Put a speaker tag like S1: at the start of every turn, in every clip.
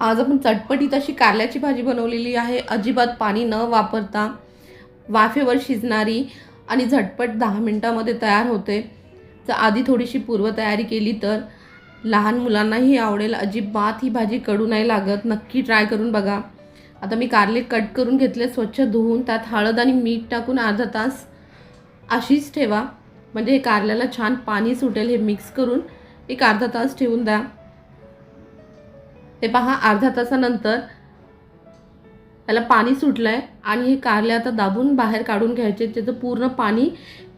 S1: आज आपण चटपटीत अशी कारल्याची भाजी बनवलेली आहे. अजिबात पाणी न वापरता वाफेवर शिजणारी आणि झटपट दहा मिनटामध्ये तयार होते. जर आधी थोडीशी पूर्वतयारी केली तर लहान मुलांनाही आवडेल. अजिबात ही भाजी कडू नाही लागत. नक्की ट्राय करून बघा. आता मी कारले कट करून घेतले स्वच्छ धुवून त्यात हळद आणि मीठ टाकून अर्धा तास अशीच ठेवा. म्हणजे हे कारल्याला छान पाणी सुटेल हे मिक्स करून एक अर्धा तास ठेवून द्या. ते पहा अर्ध्या तासानंतर त्याला पाणी सुटलं आहे आणि हे कारले आता दाबून बाहेर काढून घ्यायचे त्याचं पूर्ण पाणी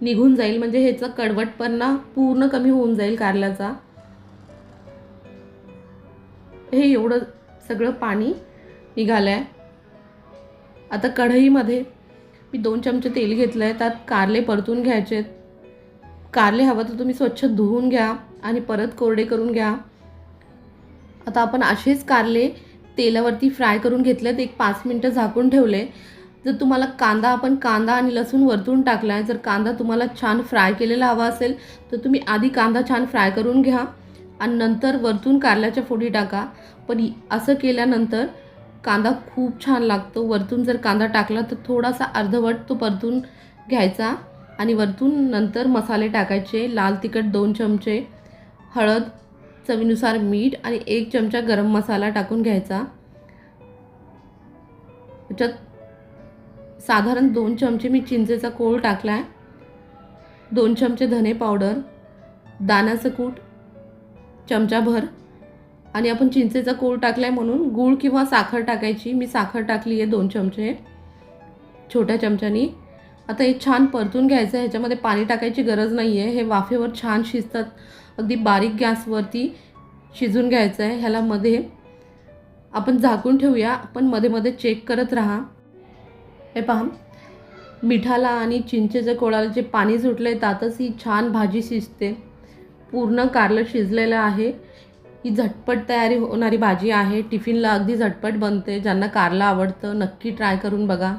S1: निघून जाईल. म्हणजे ह्याचं कडवटपणा पूर्ण कमी होऊन जाईल कारल्याचा. हे एवढं सगळं पाणी निघालं आहे आता कढईमध्ये मी दोन चमचे तेल घेतलं आहे त्यात कारले परतून घ्यायचे कारले हवं तर तुम्ही स्वच्छ धुवून घ्या आणि परत कोरडे करून घ्या. आता आपण असेच कारले तेलावरती फ्राय करून घेतलेत. एक पाच मिनटं झाकून ठेवले. जर तुम्हाला कांदा आपण कांदा आणि लसूण वरतून टाकला आहे जर कांदा तुम्हाला छान फ्राय केलेला हवा असेल तर तुम्ही आधी कांदा छान फ्राय करून घ्या आणि नंतर वरतून कारल्याच्या फोडी टाका. पण असं केल्यानंतर कांदा खूप छान लागतो. वरतून जर कांदा टाकला तर थोडासा अर्धवट तो परतून घ्यायचा आणि वरतून नंतर मसाले टाकायचे. लाल तिखट दोन चमचे हळद चवीनुसार मीठ आणि एक चमचा गरम मसाला टाकून घ्यायचा. त्याच्यात साधारण दोन चमचे मी चिंचेचा कोळ टाकला आहे दोन चमचे धने पावडर दाण्याचं कूट चमचाभर. आणि आपण चिंचेचा कोळ टाकला आहे म्हणून गूळ किंवा साखर टाकायची. मी साखर टाकली आहे दोन चमचे. छोट्या चमच्यानी. आता हे छान परतून घ्यायचं आहे. ह्याच्यामध्ये पाणी टाकायची गरज नाही आहे हे वाफेवर छान शिजतात. अगदी बारीक गॅसवरती शिजून घ्यायचं आहे. ह्याला मध्ये आपण झाकून ठेवूया. आपण मध्ये मध्ये चेक करत राहा. हे पहा. मिठाला आणि चिंचेच्या कोळाला जे पाणी सुटलं आहे त्यातच ही छान भाजी शिजते. पूर्ण कारलं शिजलेलं आहे. ही झटपट तयारी होणारी भाजी आहे. टिफिनला अगदी झटपट बनते. ज्यांना कारलं आवडतं नक्की ट्राय करून बघा.